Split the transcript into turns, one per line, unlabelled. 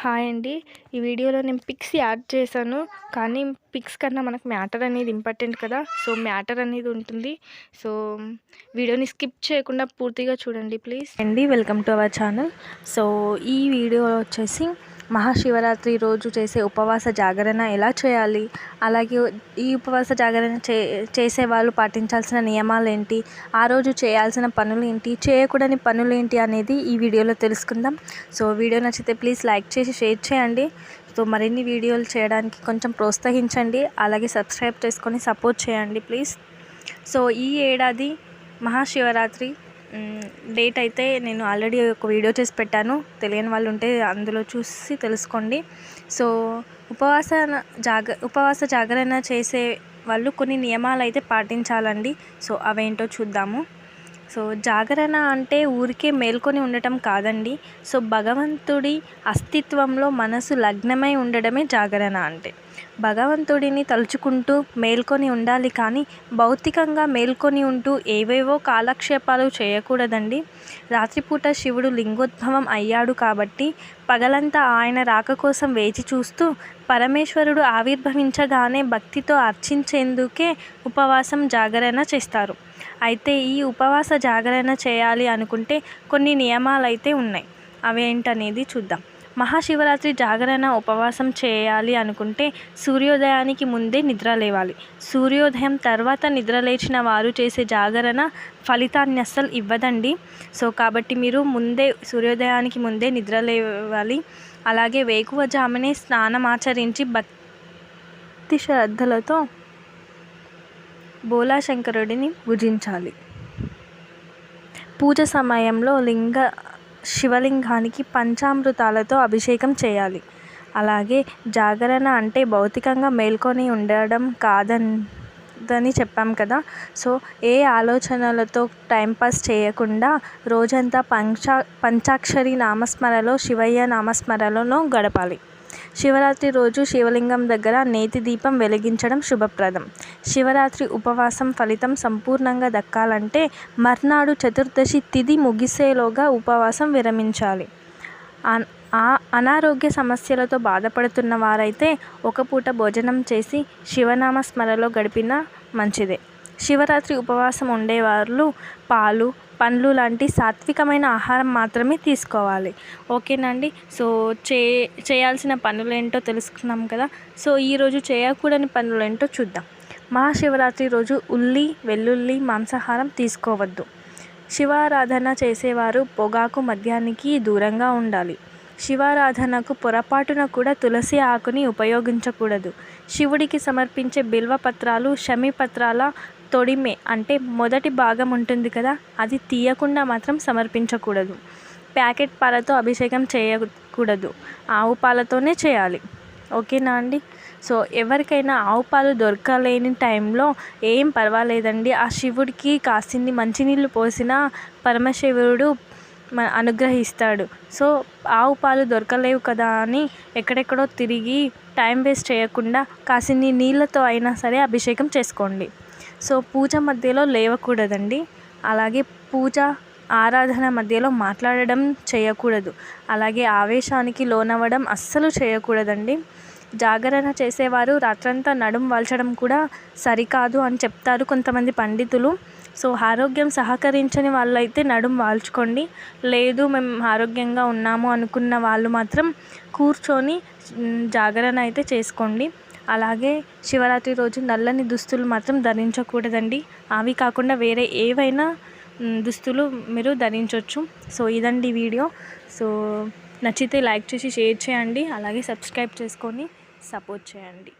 Hi అండి. ఈ వీడియోలో నేను పిక్స్ యాడ్ చేశాను. కానీ పిక్స్ కన్నా మనకు మ్యాటర్ అనేది ఇంపార్టెంట్ కదా. సో మ్యాటర్ అనేది ఉంటుంది. సో వీడియోని స్కిప్ చేయకుండా పూర్తిగా చూడండి ప్లీజ్. అండి welcome to our channel. So ఈ వీడియో వచ్చేసి మహాశివరాత్రి రోజు చేసే ఉపవాస జాగరణ ఎలా చేయాలి? అలాగే ఈ ఉపవాస జాగరణ చే చేసే వాళ్ళు పాటించాల్సిన నియమాలు ఏంటి ఆ రోజు చేయాల్సిన పనులు ఏంటి చేయకూడని పనులు ఏంటి అనేది ఈ వీడియోలో తెలుసుకుందాం. సో వీడియో నచ్చితే ప్లీజ్ లైక్ చేసి షేర్ చేయండి. సో మరిన్ని వీడియోలు చేయడానికి కొంచెం ప్రోత్సహించండి. అలాగే సబ్స్క్రైబ్ చేసుకొని సపోర్ట్ చేయండి ప్లీజ్. సో ఈ ఏడాది మహాశివరాత్రి డేట్ అయితే నేను ఆల్రెడీ ఒక వీడియో చేసి పెట్టాను. తెలియని వాళ్ళు ఉంటే అందులో చూసి తెలుసుకోండి. సో ఉపవాస జాగ ఉపవాస జాగరణ చేసే వాళ్ళు కొన్ని నియమాలు అయితే పాటించాలండి. సో అవేంటో చూద్దాము. సో జాగరణ అంటే ఊరికే మేల్కొని ఉండటం కాదండి. సో భగవంతుడి అస్తిత్వంలో మనసు లగ్నమై ఉండడమే జాగరణ అంటే. భగవంతుడిని తలుచుకుంటూ మేల్కొని ఉండాలి కానీ భౌతికంగా మేల్కొని ఉంటూ ఏవేవో కాలక్షేపాలు చేయకూడదండి. రాత్రిపూట శివుడు లింగోద్భవం అయ్యాడు కాబట్టి పగలంతా ఆయన రాక కోసం వేచి చూస్తూ పరమేశ్వరుడు ఆవిర్భవించగానే భక్తితో అర్చించేందుకే ఉపవాసం జాగరణ చేస్తారు. అయితే ఈ ఉపవాస జాగరణ చేయాలి అనుకుంటే కొన్ని నియమాలు అయితే ఉన్నాయి. అవేంటనేది చూద్దాం. మహాశివరాత్రి జాగరణ ఉపవాసం చేయాలి అనుకుంటే సూర్యోదయానికి ముందే నిద్ర లేవాలి. సూర్యోదయం తర్వాత నిద్ర లేచిన వారు చేసే జాగరణ ఫలితాన్ని అస్సలు ఇవ్వదండి. సో కాబట్టి మీరు ముందే సూర్యోదయానికి ముందే నిద్ర లేవాలి. అలాగే వేకువజామునే స్నానం ఆచరించి భక్తి శ్రద్ధలతో బోలాశంకరుడిని పూజించాలి పూజ సమయంలో లింగ శివలింగానికి పంచామృతాలతో అభిషేకం చేయాలి. అలాగే జాగరణ అంటే భౌతికంగా మేల్కొని ఉండడం కాదని చెప్పాం కదా. సో ఏ ఆలోచనలతో టైంపాస్ చేయకుండా రోజంతా పంచా పంచాక్షరి నామస్మరలో శివయ్య నామస్మరణలో గడపాలి. శివరాత్రి రోజు శివలింగం దగ్గర నేతి దీపం వెలిగించడం శుభప్రదం. శివరాత్రి ఉపవాసం ఫలితం సంపూర్ణంగా దక్కాలంటే మర్నాడు చతుర్దశి తిథి ముగిసేలోగా ఉపవాసం విరమించాలి. ఆ అనారోగ్య సమస్యలతో బాధపడుతున్న వారైతే ఒక పూట భోజనం చేసి శివనామ స్మరలో గడిపిన మంచిదే. శివరాత్రి ఉపవాసం ఉండేవాళ్ళు పాలు పండ్లు లాంటి సాత్వికమైన ఆహారం మాత్రమే తీసుకోవాలి. ఓకేనండి? సో చే చేయాల్సిన పనులు ఏంటో తెలుసుకున్నాం కదా? సో ఈరోజు చేయకూడని పనులు ఏంటో చూద్దాం. మహాశివరాత్రి రోజు ఉల్లి వెల్లుల్లి మాంసాహారం తీసుకోవద్దు. శివారాధన చేసేవారు పొగాకు మద్యానికి దూరంగా ఉండాలి. శివారాధనకు పొరపాటున కూడా తులసి ఆకుని ఉపయోగించకూడదు. శివుడికి సమర్పించే బిల్వ పత్రాలు తొడిమే అంటే మొదటి భాగం ఉంటుంది కదా అది తీయకుండా మాత్రం సమర్పించకూడదు. ప్యాకెట్ పాలతో అభిషేకం చేయకూడదు. ఆవు పాలతోనే చేయాలి. ఓకేనా అండి? సో ఎవరికైనా ఆవు పాలు దొరకలేని టైంలో ఏం పర్వాలేదండి. ఆ శివుడికి కాసిన్ని మంచినీళ్ళు పోసిన పరమశివుడు అనుగ్రహిస్తాడు. సో ఆవు పాలు దొరకలేవు కదా అని ఎక్కడెక్కడో తిరిగి టైం వేస్ట్ చేయకుండా కాసిన్ని నీళ్ళతో అయినా సరే అభిషేకం చేసుకోండి. సో పూజ మధ్యలో లేవకూడదండి. అలాగే పూజ ఆరాధన మధ్యలో మాట్లాడడం చేయకూడదు. అలాగే ఆవేశానికి లోనవ్వడం అస్సలు చేయకూడదండి. జాగరణ చేసేవారు రాత్రంతా నడుం వాల్చడం కూడా సరికాదు అని చెప్తారు కొంతమంది పండితులు. సో ఆరోగ్యం సహకరించని వాళ్ళైతే నడుం వాల్చుకోండి. లేదు మేము ఆరోగ్యంగా ఉన్నాము అనుకున్న వాళ్ళు మాత్రం కూర్చొని జాగరణ అయితే చేసుకోండి. అలాగే శివరాత్రి రోజు నల్లని దుస్తులు మాత్రం ధరించకూడదండి. అవి కాకుండా వేరే ఏవైనా దుస్తులు మీరు ధరించవచ్చు సో ఇదండి వీడియో. సో నచ్చితే లైక్ చేసి షేర్ చేయండి. అలాగే సబ్స్క్రైబ్ చేసుకొని సపోర్ట్ చేయండి.